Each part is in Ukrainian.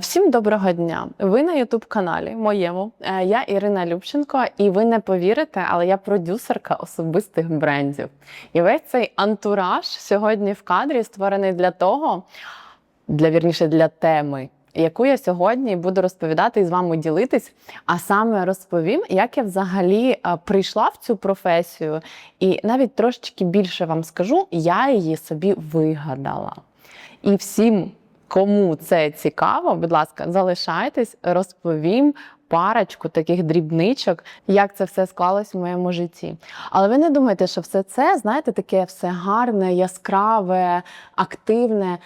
Всім доброго дня! Ви на Ютуб каналі моєму. Е, Я Ірина Любченко, і ви не повірите, але я продюсерка особистих брендів. І весь цей антураж сьогодні в кадрі створений для того, для вірніше для теми. Яку я сьогодні буду розповідати і з вами ділитись, а саме розповім, як я взагалі е, прийшла в цю професію, і навіть трошечки більше вам скажу, я її собі вигадала. І всім, кому це цікаво, будь ласка, залишайтесь, розповім парочку таких дрібничок, як це все склалось в моєму житті. Але ви не думайте, що все це, знаєте, таке все гарне, яскраве, активне.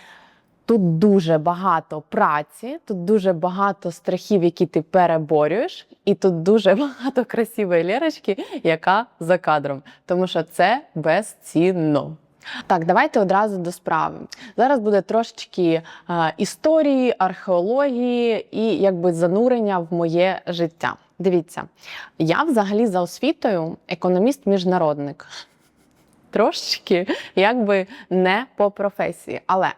Тут дуже багато праці, тут дуже багато страхів, які ти переборюєш, і тут дуже багато красивої лірочки, яка за кадром, тому що це безцінно. Так, давайте одразу до справи. Зараз буде трошечки е, історії, археології і якби занурення в моє життя. Дивіться, я взагалі за освітою економіст-міжнародник. Трошечки якби не по професії, але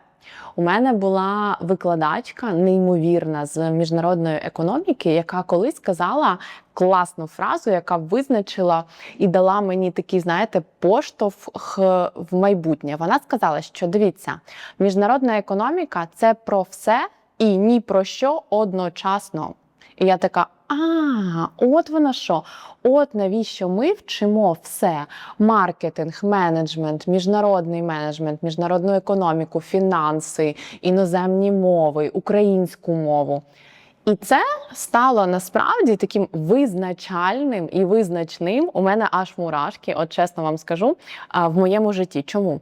у мене була викладачка неймовірна з міжнародної економіки, яка колись сказала класну фразу, яка визначила і дала мені такий, знаєте, поштовх в майбутнє. Вона сказала, що дивіться, міжнародна економіка це про все і ні про що одночасно. І я така. А, от воно що. От навіщо ми вчимо все: маркетинг, менеджмент, міжнародний менеджмент, міжнародну економіку, фінанси, іноземні мови, українську мову. І це стало насправді таким визначальним і визначним. У мене аж мурашки, от чесно вам скажу, в моєму житті. Чому?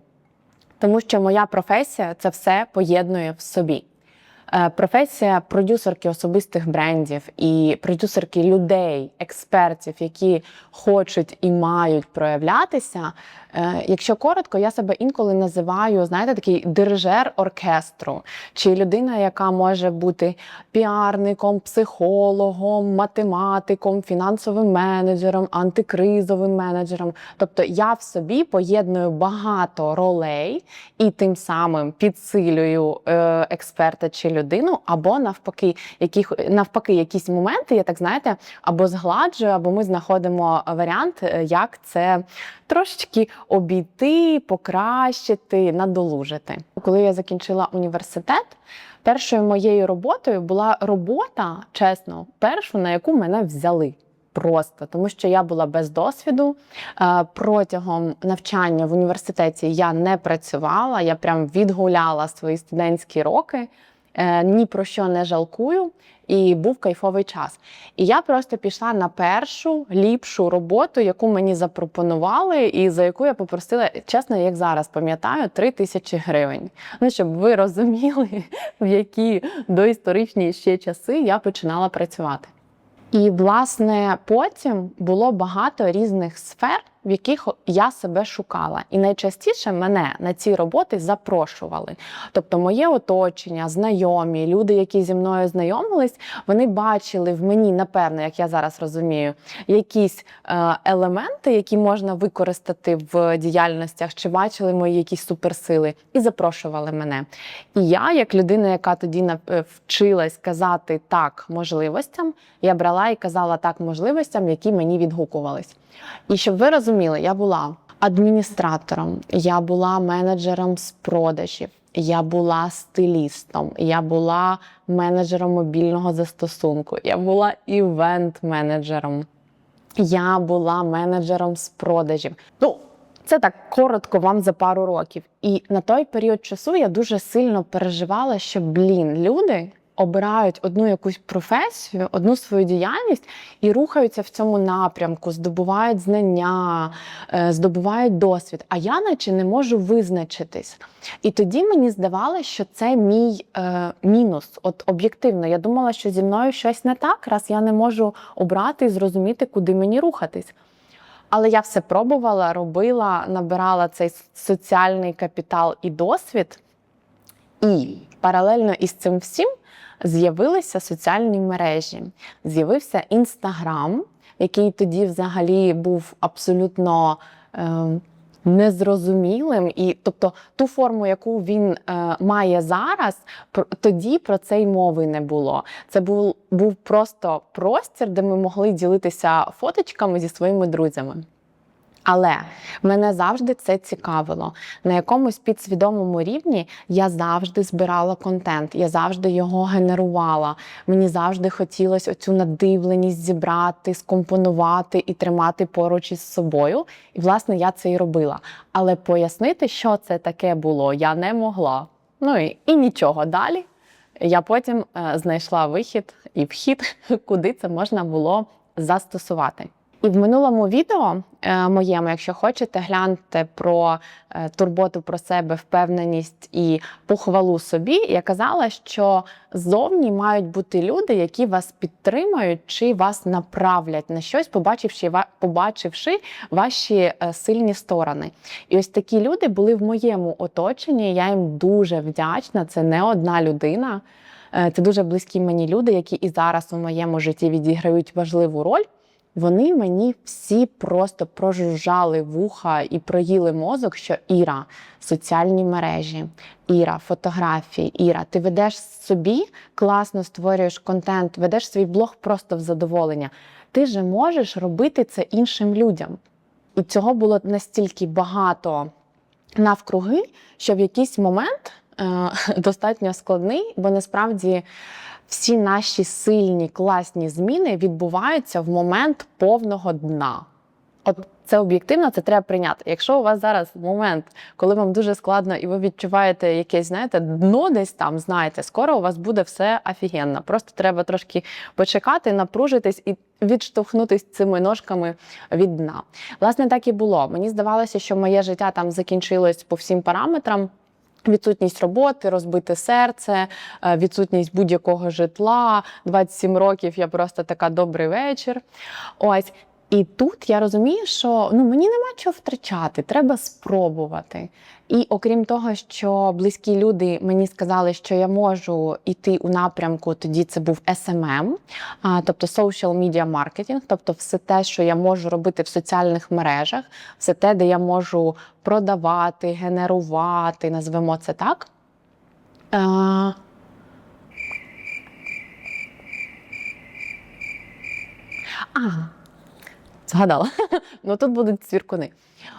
Тому що моя професія це все поєднує в собі. Е, Професія продюсерки особистих брендів і продюсерки людей, експертів, які хочуть і мають проявлятися. Е, Якщо коротко, я себе інколи називаю, знаєте, такий дирижер оркестру, чи людина, яка може бути піарником, психологом, математиком, фінансовим менеджером, антикризовим менеджером. Тобто я в собі поєдную багато ролей і тим самим підсилюю е, експерта чи людину, або навпаки, яких навпаки, якісь моменти, я так знаєте, або згладжую, або ми знаходимо варіант, е, як це трошечки обійти, покращити, надолужити. Коли я закінчила університет, першою моєю роботою була робота, чесно, першу, на яку мене взяли. Просто тому, що я була без досвіду. Е, Протягом навчання в університеті я не працювала, я прям відгуляла свої студентські роки, ні про що не жалкую, і був кайфовий час. І я просто пішла на першу ліпшу роботу, яку мені запропонували, і за яку я попросила, чесно, як зараз пам'ятаю, 3 тисячі гривень. Ну, щоб ви розуміли, в які доісторичні ще часи я починала працювати. І, власне, потім було багато різних сфер, в яких я себе шукала. І найчастіше мене на ці роботи запрошували. Тобто, моє оточення, знайомі, люди, які зі мною знайомились, вони бачили в мені, напевно, як я зараз розумію, якісь е, елементи, які можна використати в діяльностях, чи бачили мої якісь суперсили, і запрошували мене. І я, як людина, яка тоді е, вчилась казати так можливостям, я брала і казала так можливостям, які мені відгукувались. І щоб ви розуміли, я була адміністратором, я була менеджером з продажів, я була стилістом, я була менеджером мобільного застосунку, я була івент-менеджером, я була менеджером з продажів. Ну, це так коротко вам за пару років. І на той період часу я дуже сильно переживала, що блін, люди обирають одну якусь професію, одну свою діяльність і рухаються в цьому напрямку, здобувають знання, е, здобувають досвід. А я наче не можу визначитись. І тоді мені здавалося, що це мій е, мінус. От об'єктивно, я думала, що зі мною щось не так, раз я не можу обрати і зрозуміти, куди мені рухатись. Але я все пробувала, робила, набирала цей соціальний капітал і досвід. І паралельно із цим всім з'явилися соціальні мережі. З'явився Інстаграм, який тоді взагалі був абсолютно. Е, незрозумілим, і тобто ту форму, яку він е, має зараз, про- тоді про це й мови не було. Це був, був просто простір, де ми могли ділитися фоточками зі своїми друзями. Але мене завжди це цікавило. На якомусь підсвідомому рівні я завжди збирала контент, я завжди його генерувала. Мені завжди хотілося оцю надивленість зібрати, скомпонувати і тримати поруч із собою. І, власне, я це і робила. Але пояснити, що це таке було, я не могла. Ну і, і нічого далі. Я потім е, знайшла вихід і вхід, куди це можна було застосувати. І в минулому відео е, моєму, якщо хочете, гляньте про е, турботу про себе, впевненість і похвалу собі. Я казала, що зовні мають бути люди, які вас підтримають чи вас направлять на щось, побачивши, побачивши ваші е, сильні сторони. І ось такі люди були в моєму оточенні. Я їм дуже вдячна. Це не одна людина. Це дуже близькі мені люди, які і зараз у моєму житті відіграють важливу роль. Вони мені всі просто прожужжали вуха і проїли мозок, що Іра, соціальні мережі, Іра, фотографії, Іра, ти ведеш собі, класно створюєш контент, ведеш свій блог просто в задоволення. Ти же можеш робити це іншим людям. І цього було настільки багато навкруги, що в якийсь момент достатньо складний, бо насправді всі наші сильні, класні зміни відбуваються в момент повного дна. От це об'єктивно, це треба прийняти. Якщо у вас зараз момент, коли вам дуже складно і ви відчуваєте якесь, знаєте, дно десь там, знаєте, скоро у вас буде все офігенно. Просто треба трошки почекати, напружитись і відштовхнутись цими ножками від дна. Власне, так і було. Мені здавалося, що моє життя там закінчилось по всім параметрам. Відсутність роботи, розбите серце, е, відсутність будь-якого житла. 27 років я просто така добрий вечір. Ось. І тут я розумію, що ну мені нема чого втрачати, треба спробувати. І окрім того, що близькі люди мені сказали, що я можу йти у напрямку, тоді це був SMM, тобто social media marketing, тобто все те, що я можу робити в соціальних мережах, все те, де я можу продавати, генерувати, назвемо це так. А, згадала. ну тут будуть цвіркуни.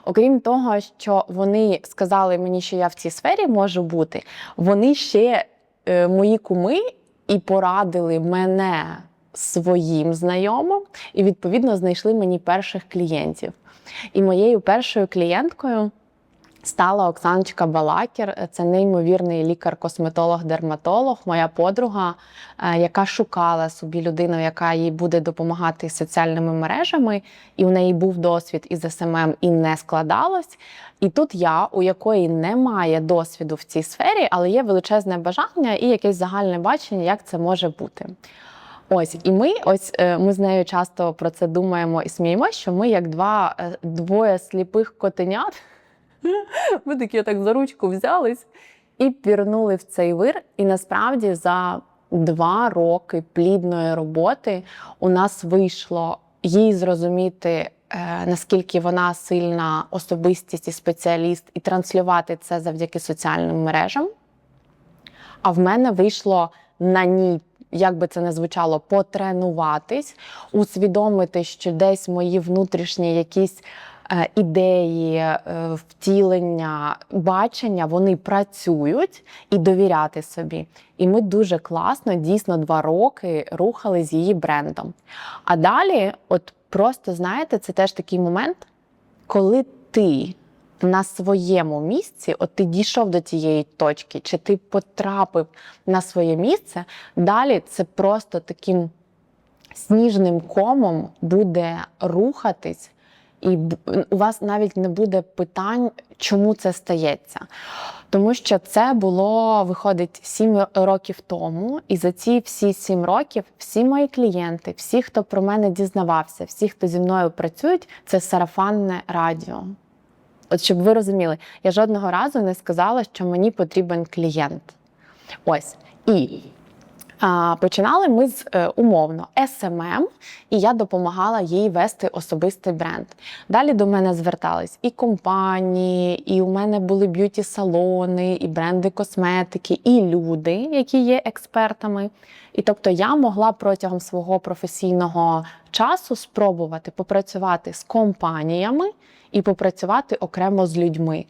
Окрім того, що вони сказали мені, що я в цій сфері можу бути, вони ще е, мої куми і порадили мене своїм знайомим, і відповідно знайшли мені перших клієнтів. І моєю першою клієнткою стала Оксаночка Балакір. Це неймовірний лікар-косметолог-дерматолог, моя подруга, е, яка шукала собі людину, яка їй буде допомагати соціальними мережами, і у неї був досвід із СММ і не складалось. І тут я, у якої немає досвіду в цій сфері, але є величезне бажання і якесь загальне бачення, як це може бути. Ось, і ми, ось е, ми з нею часто про це думаємо і сміємося, що ми як два е, двоє сліпих котенят. Ми такі так за ручку взялись і пірнули в цей вир. І насправді за два роки плідної роботи у нас вийшло їй зрозуміти, е, наскільки вона сильна особистість і спеціаліст, і транслювати це завдяки соціальним мережам. А в мене вийшло на ній, як би це не звучало, потренуватись, усвідомити, що десь мої внутрішні якісь ідеї, е, втілення, бачення, вони працюють і довіряти собі. І ми дуже класно, дійсно, два роки рухали з її брендом. А далі, от просто знаєте, це теж такий момент, коли ти на своєму місці, от ти дійшов до тієї точки, чи ти потрапив на своє місце, далі це просто таким сніжним комом буде рухатись, і у вас навіть не буде питань, чому це стається. Тому що це було, виходить, 7 років тому, і за ці всі 7 років всі мої клієнти, всі, хто про мене дізнавався, всі, хто зі мною працюють, це сарафанне радіо. От щоб ви розуміли, я жодного разу не сказала, що мені потрібен клієнт. Ось. І Починали ми з е, умовно SMM, і я допомагала їй вести особистий бренд. Далі до мене звертались і компанії, і у мене були б'юті-салони, і бренди косметики, і люди, які є експертами. І тобто я могла протягом свого професійного часу спробувати попрацювати з компаніями і попрацювати окремо з людьми.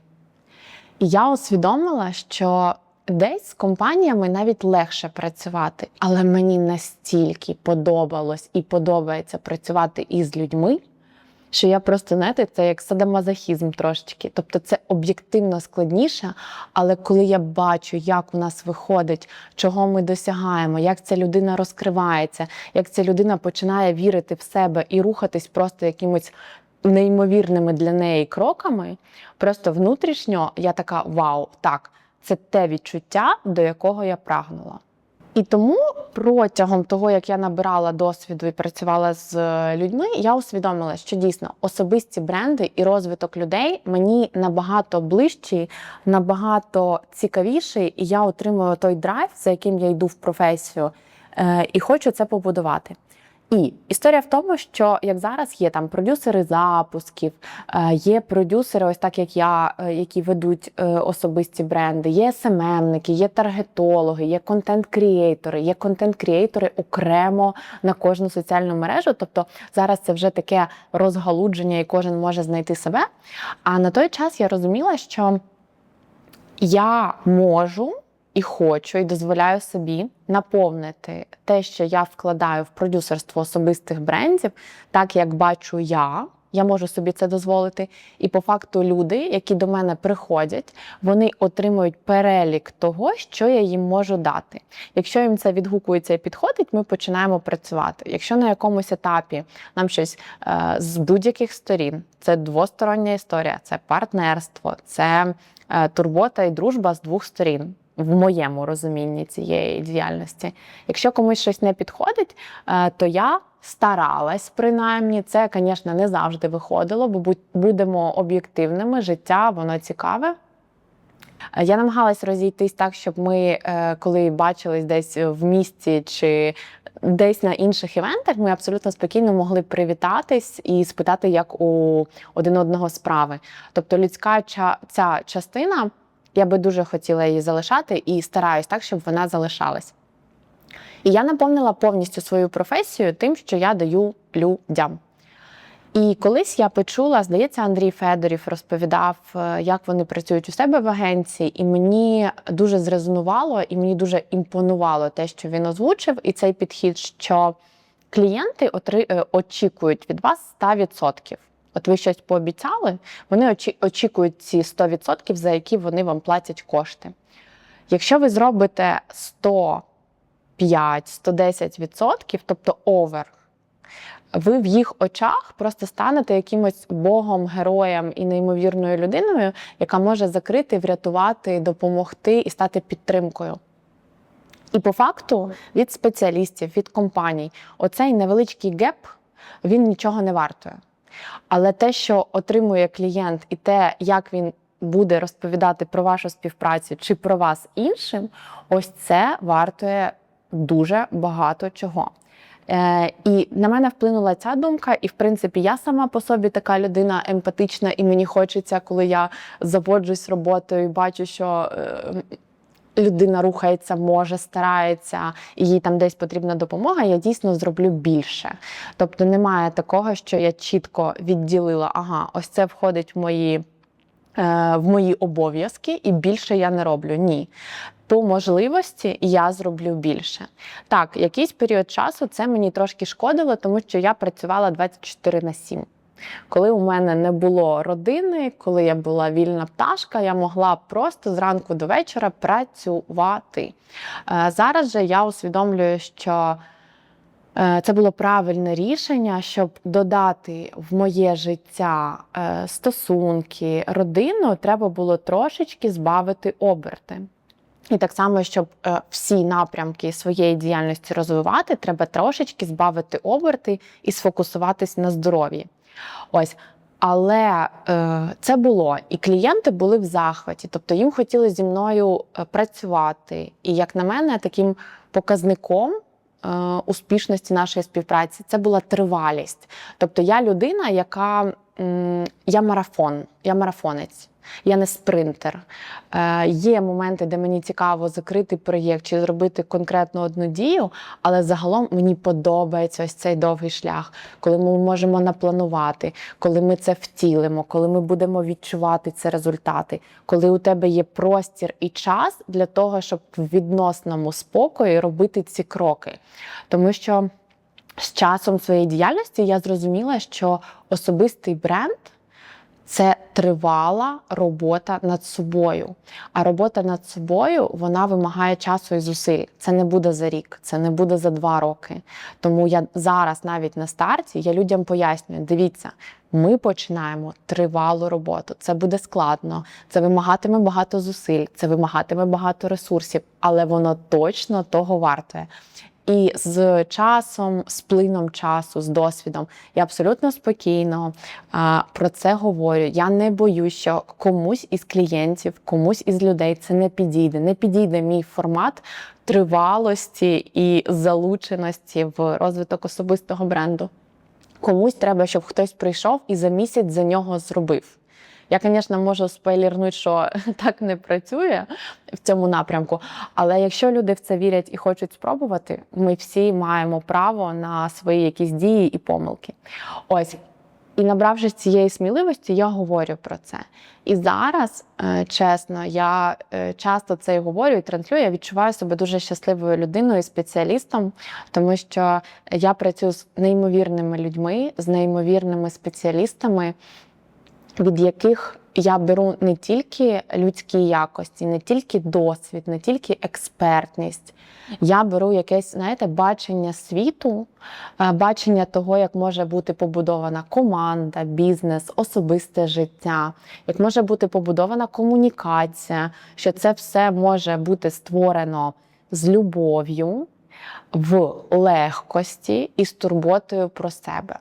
І я усвідомила, що десь з компаніями навіть легше працювати, але мені настільки подобалось і подобається працювати із людьми, що я просто знаєте, це як садомазохізм трошечки. Тобто це об'єктивно складніше, але коли я бачу, як у нас виходить, чого ми досягаємо, як ця людина розкривається, як ця людина починає вірити в себе і рухатись просто якимось неймовірними для неї кроками, просто внутрішньо я така вау, так, це те відчуття, до якого я прагнула. І тому протягом того, як я набирала досвіду і працювала з е, людьми, я усвідомила, що дійсно особисті бренди і розвиток людей мені набагато ближчі, набагато цікавіший, і я отримую той драйв, за яким я йду в професію, е, і хочу це побудувати. І історія в тому, що як зараз є там продюсери запусків, е, є продюсери, ось так як я, е, які ведуть е, особисті бренди, є СММники, є таргетологи, є контент-крієйтори, є контент-крієйтори окремо на кожну соціальну мережу. Тобто зараз це вже таке розгалудження, і кожен може знайти себе. А на той час я розуміла, що я можу і хочу, і дозволяю собі наповнити те, що я вкладаю в продюсерство особистих брендів, так як бачу я. Я можу собі це дозволити. І по факту люди, які до мене приходять, вони отримують перелік того, що я їм можу дати. Якщо їм це відгукується і підходить, ми починаємо працювати. Якщо на якомусь етапі нам щось е, з будь-яких сторін, це двостороння історія, це партнерство, це е, турбота і дружба з двох сторін в моєму розумінні цієї діяльності. Якщо комусь щось не підходить, е, то я старалась, принаймні, це, звісно, не завжди виходило, бо будемо об'єктивними, життя, воно цікаве. Е, я намагалась розійтись так, щоб ми, е, коли бачились десь в місті чи десь на інших івентах, ми абсолютно спокійно могли привітатись і спитати, як у один одного справи. Тобто людська ця частина. Я би дуже хотіла її залишати і стараюсь так, щоб вона залишалась. І я наповнила повністю свою професію тим, що я даю людям. І колись я почула, здається, Андрій Федорів розповідав, е, як вони працюють у себе в агенції, і мені дуже зрезонувало, і мені дуже імпонувало те, що він озвучив, і цей підхід, що клієнти е, очікують від вас 100%. От ви щось пообіцяли, вони очікують ці 100%, за які вони вам платять кошти. Якщо ви зробите 105-110%, тобто овер, ви в їх очах просто станете якимось богом, героєм і неймовірною людиною, яка може закрити, врятувати, допомогти і стати підтримкою. І по факту від спеціалістів, від компаній, оцей невеличкий геп, він нічого не вартує. Але те, що отримує клієнт, і те, як він буде розповідати про вашу співпрацю чи про вас іншим, ось це вартує дуже багато чого. Е, І на мене вплинула ця думка, і в принципі я сама по собі така людина емпатична, і мені хочеться, коли я заводжусь роботою бачу, що е, людина рухається, може, старається, і їй там десь потрібна допомога, я дійсно зроблю більше. Тобто немає такого, що я чітко відділила, ага, ось це входить в мої. Е, в мої обов'язки і більше я не роблю. Ні. По можливості я зроблю більше. Так, якийсь період часу це мені трошки шкодило, тому що я працювала 24 на 7. Коли у мене не було родини, коли я була вільна пташка, я могла просто зранку до вечора працювати. Е, зараз же я усвідомлюю, що е, це було правильне рішення, щоб додати в моє життя е, стосунки, родину, треба було трошечки збавити оберти. І так само, щоб всі напрямки своєї діяльності розвивати, треба трошечки збавити оберти і сфокусуватись на здоров'ї. Ось. Але е, це було, і клієнти були в захваті, тобто їм хотіли зі мною е, працювати. І як на мене, таким показником е, успішності нашої співпраці це була тривалість. Тобто я людина, яка я марафон, я марафонець. Я не спринтер. Е, є моменти, де мені цікаво закрити проєкт чи зробити конкретну одну дію, але загалом мені подобається ось цей довгий шлях, коли ми можемо напланувати, коли ми це втілимо, коли ми будемо відчувати ці результати, коли у тебе є простір і час для того, щоб в відносному спокої робити ці кроки. Тому що з часом своєї діяльності я зрозуміла, що особистий бренд. Це тривала робота над собою. А робота над собою вона вимагає часу і зусиль. Це не буде за рік, це не буде за два роки. Тому я зараз, навіть на старті, я людям пояснюю: дивіться, ми починаємо тривалу роботу. Це буде складно, це вимагатиме багато зусиль, це вимагатиме багато ресурсів, але воно точно того вартує. І з часом, з плином часу, з досвідом, я абсолютно спокійно а, про це говорю. Я не боюсь, що комусь із клієнтів, комусь із людей це не підійде. Не підійде мій формат тривалості і залученості в розвиток особистого бренду. Комусь треба, щоб хтось прийшов і за місяць за нього зробив. Я, звісно, можу спойлернути, що так не працює в цьому напрямку. Але якщо люди в це вірять і хочуть спробувати, ми всі маємо право на свої якісь дії і помилки. Ось. І набравшись цієї сміливості, я говорю про це. І зараз, е, чесно, я е, часто це і говорю і транслюю. Я відчуваю себе дуже щасливою людиною спеціалістом, тому що я працюю з неймовірними людьми, з неймовірними спеціалістами, від яких я беру не тільки людські якості, не тільки досвід, не тільки експертність. Я беру якесь, знаєте, бачення світу, е, бачення того, як може бути побудована команда, бізнес, особисте життя, як може бути побудована комунікація, що це все може бути створено з любов'ю, в легкості і з турботою про себе.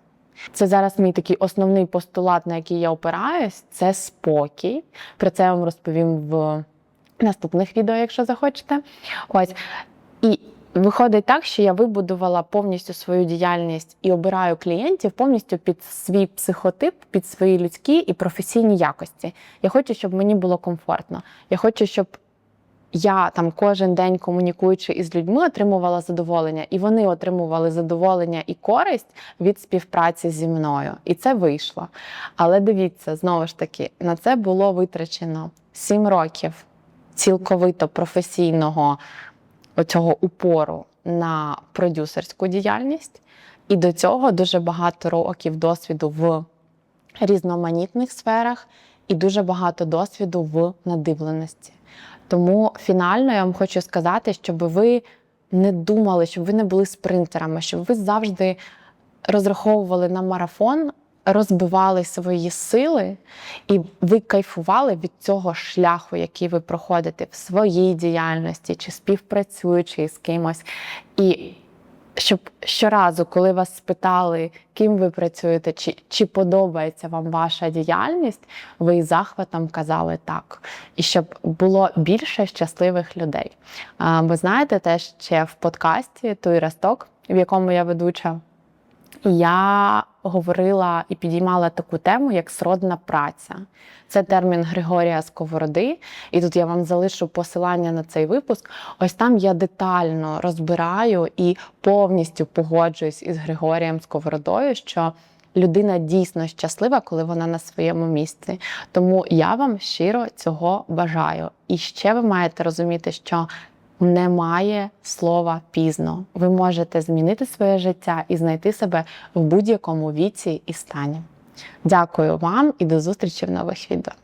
Це зараз мій такий основний постулат, на який я опираюсь, це спокій. Про це я вам розповім в наступних відео, якщо захочете. Ось. І виходить так, що я вибудувала повністю свою діяльність і обираю клієнтів повністю під свій психотип, під свої людські і професійні якості. Я хочу, щоб мені було комфортно. Я хочу, щоб я там кожен день комунікуючи із людьми, отримувала задоволення, і вони отримували задоволення і користь від співпраці зі мною. І це вийшло. Але дивіться, знову ж таки, на це було витрачено 7 років цілковито професійного оцього упору на продюсерську діяльність, і до цього дуже багато років досвіду в різноманітних сферах, і дуже багато досвіду в надивленості. Тому фінально я вам хочу сказати, щоб ви не думали, щоб ви не були спринтерами, щоб ви завжди розраховували на марафон, розбивали свої сили, і ви кайфували від цього шляху, який ви проходите в своїй діяльності, чи співпрацюючи з кимось. І щоб щоразу, коли вас спитали, ким ви працюєте, чи чи подобається вам ваша діяльність, ви із захватом казали так. І щоб було більше щасливих людей. Ви знаєте, теж ще в подкасті Той Росток, в якому я ведуча, я говорила і підіймала таку тему, як сродна праця. Це термін Григорія Сковороди, і тут я вам залишу посилання на цей випуск. Ось там я детально розбираю і повністю погоджуюсь із Григорієм Сковородою, що людина дійсно щаслива, коли вона на своєму місці. Тому я вам щиро цього бажаю. І ще ви маєте розуміти, що немає слова пізно. Ви можете змінити своє життя і знайти себе в будь-якому віці і стані. Дякую вам і до зустрічі в нових відео.